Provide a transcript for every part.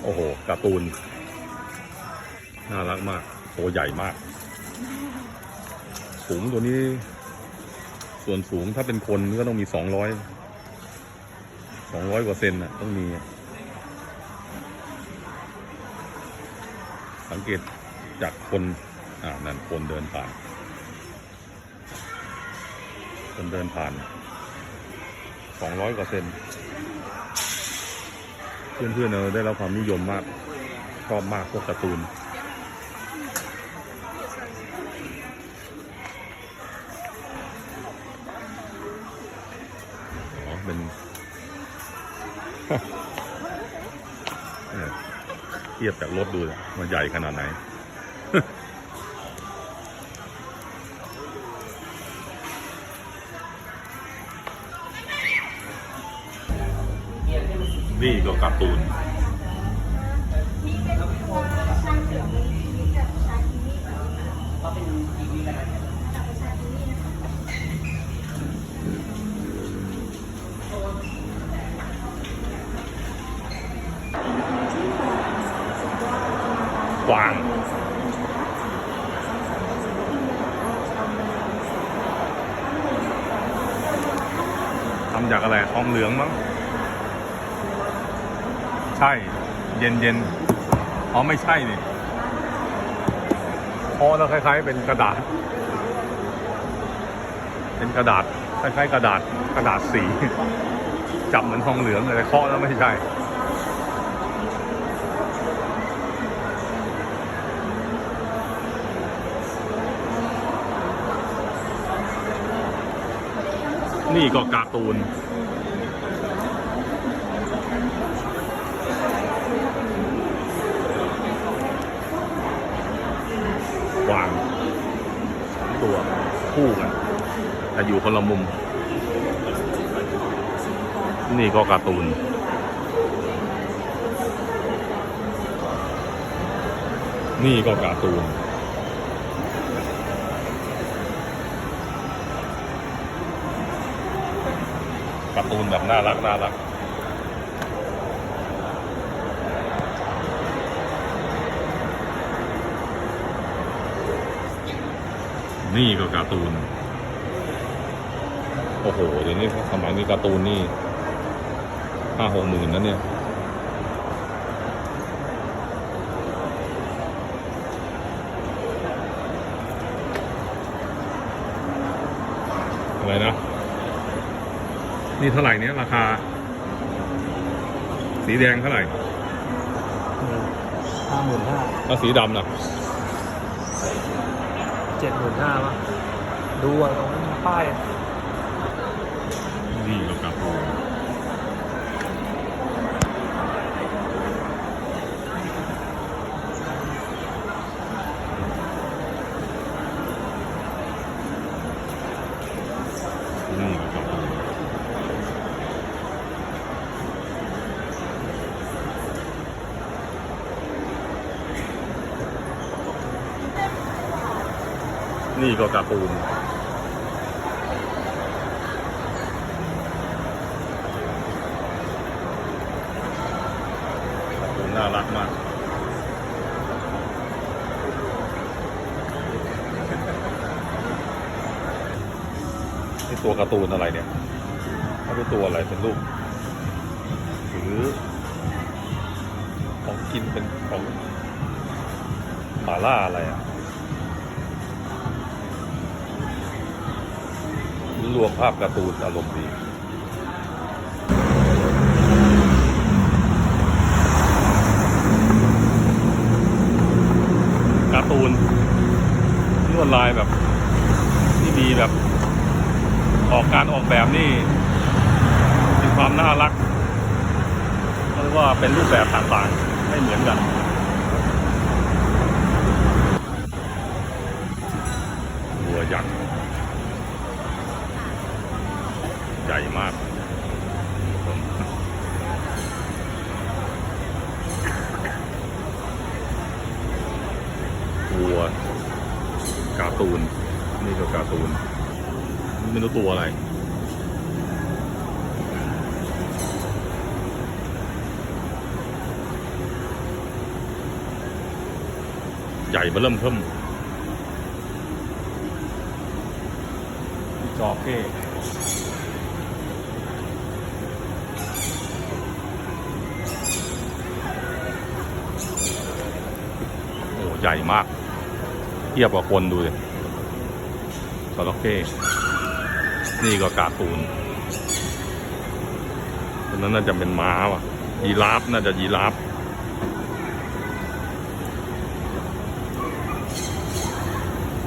โอ้โหการ์ตูน น่ารักมาก ตัวใหญ่มาก สูงตัวนี้ ส่วนสูงถ้าเป็นคนก็ต้องมีสองร้อยสองร้อยกว่าเซนน่ะต้องมี สังเกตจากคน อ่า นั่นคนเดินผ่าน คนเดินผ่านสองร้อยกว่าเซน เพื่อนๆเราได้รับความนิยมมากชอบมากพวกการ์ตูนอ๋อเป็นเนี่ยเทียบจากรถดูมันใหญ่ขนาดไหนนี่ก็การ์ตูน กวาง ทำจากอะไร ทองเหลืองมั้ง ใช่ เย็นเย็นๆอ๋อ ไม่ใช่นี่พอแล้วคล้าย ๆ เป็นกระดาษ เป็นกระดาษ คล้ายๆกระดาษ กระดาษสี จับเหมือนทองเหลืองเลยแต่เคาะแล้วไม่ใช่ นี่ก็การ์ตูน วางสองตัวคู่กันแต่อยู่คนละมุม นี่ก็การ์ตูนนี่ก็การ์ตูน การ์ตูนแบบน่ารักน่ารักนี่ก็การ์ตูน โอ้โห เดี๋ยวนี้สมัยนี้การ์ตูนนี่ห้าหกหมื่นนะเนี่ย อะไรนะ นี่เท่าไหร่เนี้ยราคา สีแดงเท่าไหร่ห้าหมื่นห้าแล้วสีดำน่ะเจ็ดหมื่นห้าป่ะดูอะตรงนั้นมีป้าย นี่ก็การ์ตูน นี่ก็การ์ตูนกาปูนน่ารักมากนี่ตัวการ์ตูนอะไรเนี่ยไม่เป็นตัวอะไรเป็นรูปหรือของกินเป็นของหมาล่าอะไรอะ รวมภาพการ์ตูนอารมณ์ดีการ์ตูนลวดลายแบบที่มีแบบ ออกการออกแบบนี่มีความน่ารักเรียกว่าเป็นรูปแบบต่างๆไม่เหมือนกันวัวยักษ์ ใหญ่มากวัวการ์ตูน นี่ก็การ์ตูน ไม่รู้ตัวอะไรใหญ่เบอเริ่มเพิ่มจอเก้ ใหญ่มาก เทียบกับคนดูเลยจระเข้นี่ก็การ์ตูนอันนั้นน่าจะเป็นม้าว่ะ ยีราฟน่าจะยีราฟ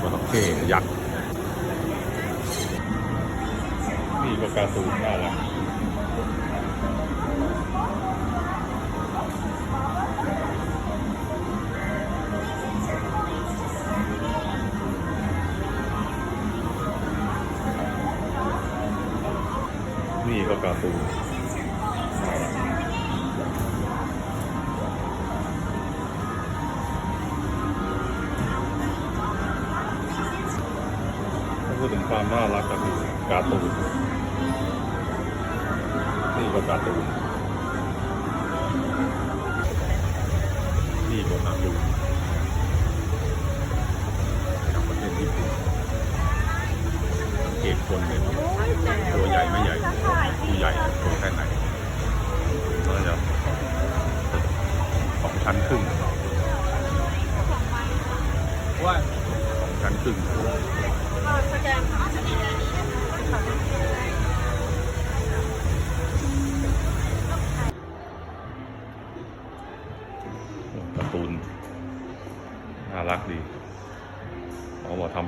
จระเข้ยักษ์ นี่ก็การ์ตูนน่ารัก นี่ก็การ์ตูนพูดถึงความน่ารักก็คือการ์ตูนนี่ก็การ์ตูนนี่ก็การ์ตูน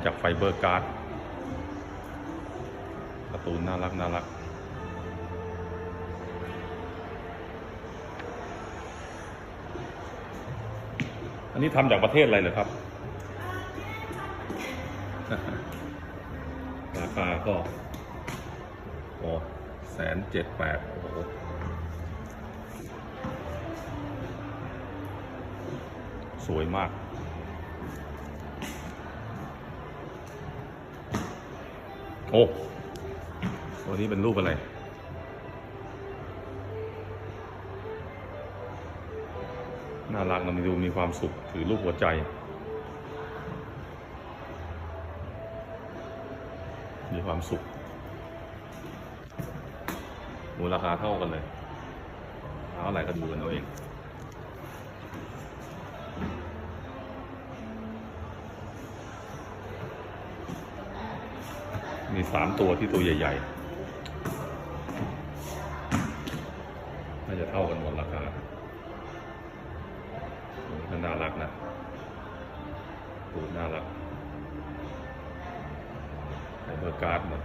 ำจากไฟเบอร์การ์ดการ์ตูนน่ารักน่ารักอันนี้ทำจากประเทศอะไรเหรอครับ ราคาก็โอ้แสนเจ็ดแปดโอ้โหสวยมาก โอ้ตัวนี้เป็นรูปอะไร น่ารักนะมีดูมีความสุข ถือรูปหัวใจ มีความสุขมูลราคาเท่ากันเลยเท่าไรก็ดูกันเอาเอง มีสามตัวที่ตัวใหญ่ๆ น่าจะเท่ากันหมดราคาตันน่ารักนะตัวน่ารักไฟเบอร์การ์ดหมด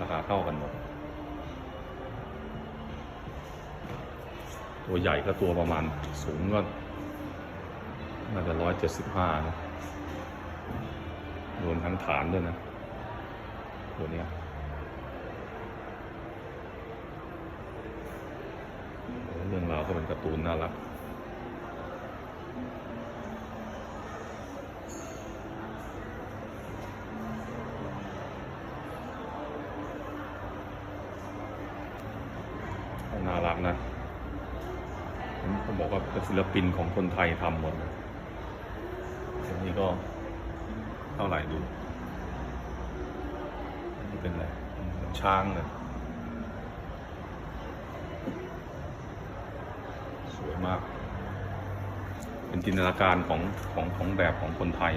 ราคาเท่ากันหมด ตัวใหญ่ก็ตัวประมาณสูงก็ เจ็ดสิบห้านะรวมทั้งฐานด้วยนะ ตัวเนี้ยเรื่องราวก็เป็นการ์ตูนน่ารักน่ารักนะเขาบอกว่าเป็นศิลปินของคนไทยทำหมดนะ ก็เท่าไหร่ดูนนี้เป็นอะไรช้างเลยสวยมาก เป็นจินตนาการของของของแบบของคนไทย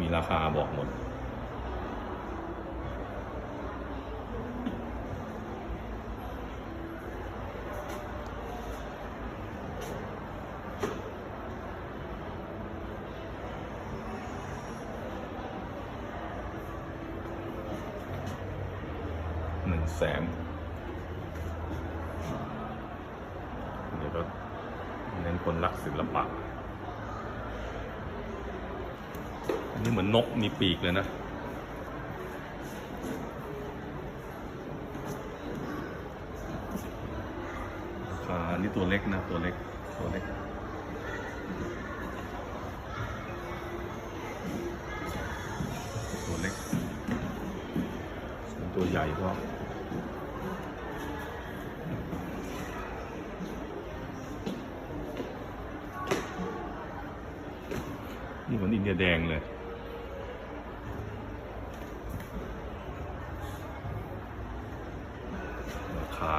มีราคาบอกหมด หนึ่งแสน เดี๋ยวก็เน้นคนรักศิลปะอันนี้เหมือนนกมีปีกเลยนะอันนี้ตัวเล็กนะ ตัวเล็ก ตัวเล็กตัวเล็ก ตัวใหญ่ก็ แดงเลย ราคา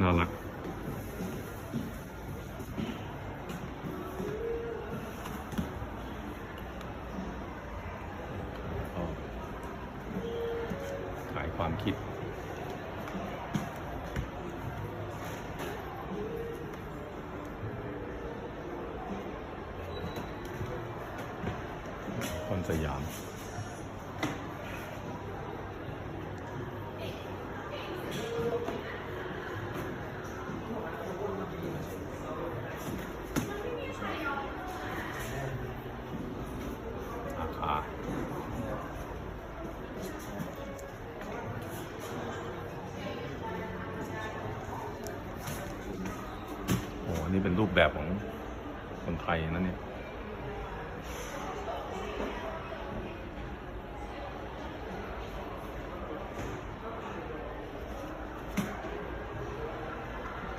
น่ารัก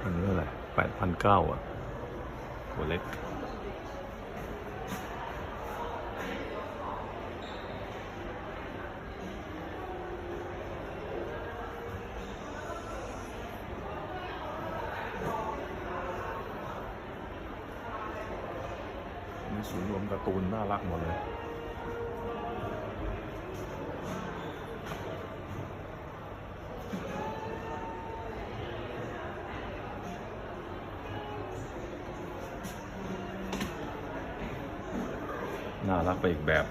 อันนี้เท่าไรแปดพันเก้าอะตัวเล็กมีศูนย์รวมการ์ตูนน่ารักหมดเลย น่ารักไปอีกแบบ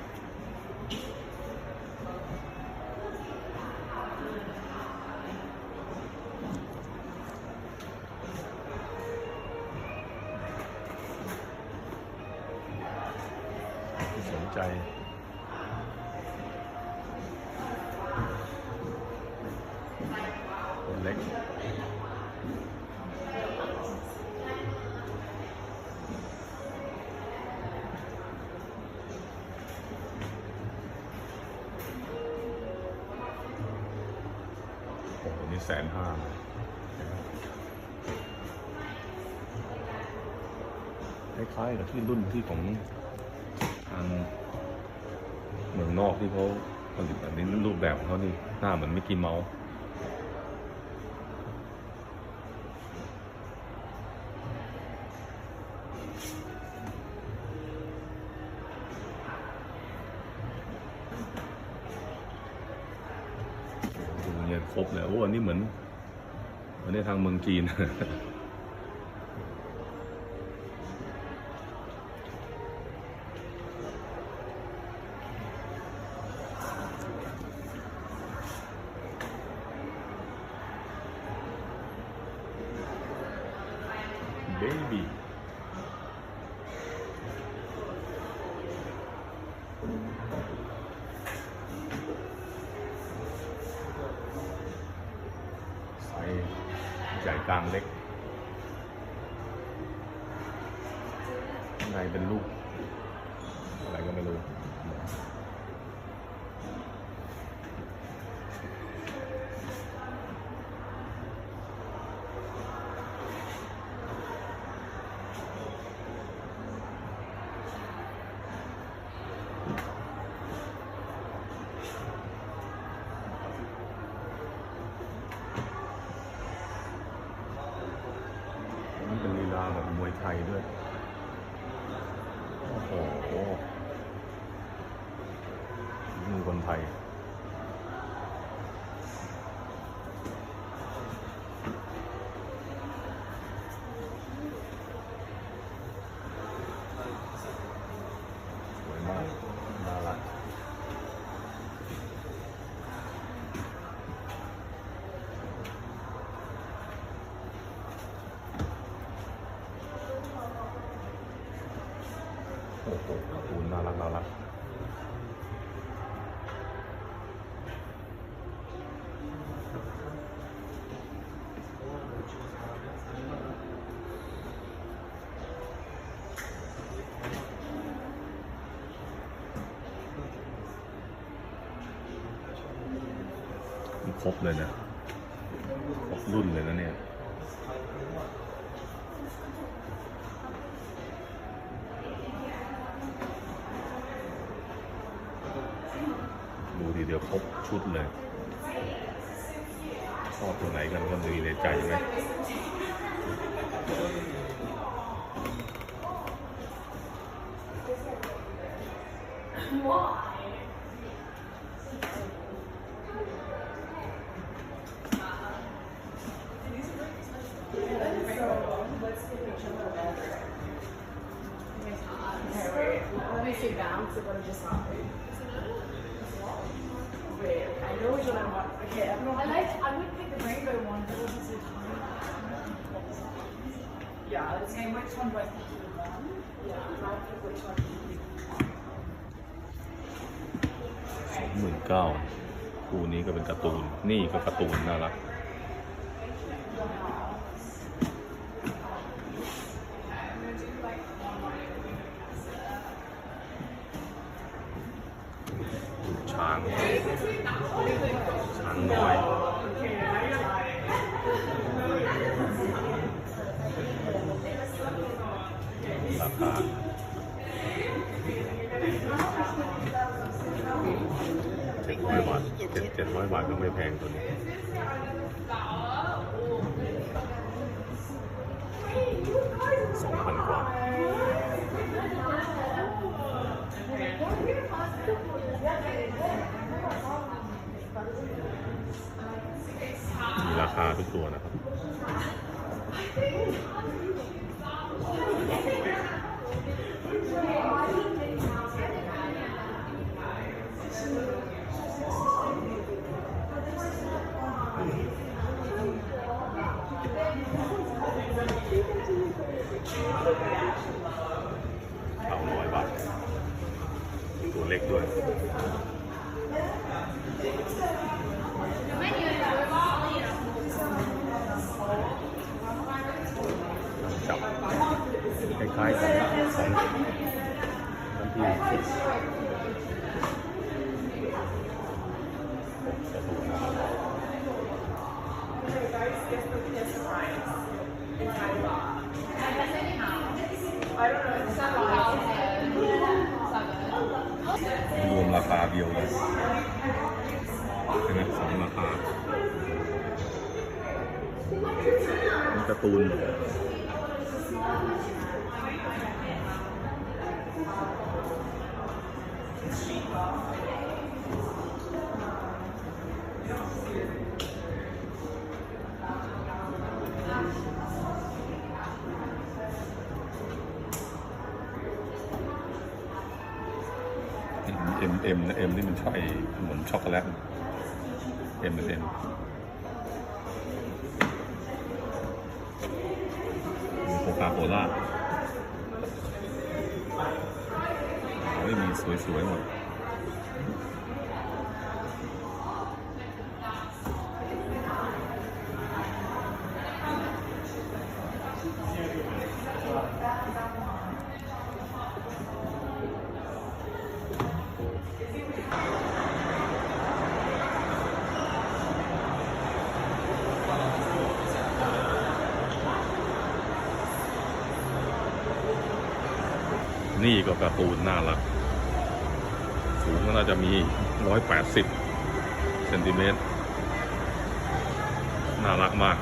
นี่แสนห้าคล้ายๆกับที่รุ่นที่ของทางเมืองนอกที่เขาผลิตแบบนี้รูปแบบของเขานี่หน้าเหมือนมิกกี้เมาส์ จีน baby กลางเล็กข้างในเป็นลูก อะไรก็ไม่รู้ นี่เป็นลีลาแบบมวยไทยด้วย โอ้โหมือคนไทย สวยมาก น่ารัก โอ้โหการ์ตูนน่ารักน่ารัก ครบเลยนะครบรุ่นเลยนะเนี่ยดูทีเดียวครบชุดเลยชอบตัวไหนกันก็มีในใจไหม Let me sit down. So what I just saw. Wait, I know which one I want. Okay, I don't know. I like. I would pick the rainbow one, but it was so tiny. Yeah, it's saying which one do I think you would want? Yeah, and I'll pick which one you would want. สองหมื่นเก้าคู่นี้ก็เป็นการ์ตูน นี่ก็การ์ตูนน่ารัก ช้าง ช้างน้อยราคาเจ็ดร้อยบาทเจ็ดเจ็ดร้อยบาทก็ไม่แพงตัวนี้สองพันกว่า มีราคาทุกตัวนะครับ จับคล้ายๆกันของน้ำพีรวมราคาเบียวเลยนะขสองราคาการ์ตูนอยู่ เอ็มเอ็มนะเอ็มนี่มันใช่เหมือนช็อกโกแลตเอ็มเอ็มโคคาโคล่าโอ้ยมี สวยๆหมดนี่ก็การ์ตูนน่ารัก ก็น่าจะมี 180เซนติเมตรน่ารักมาก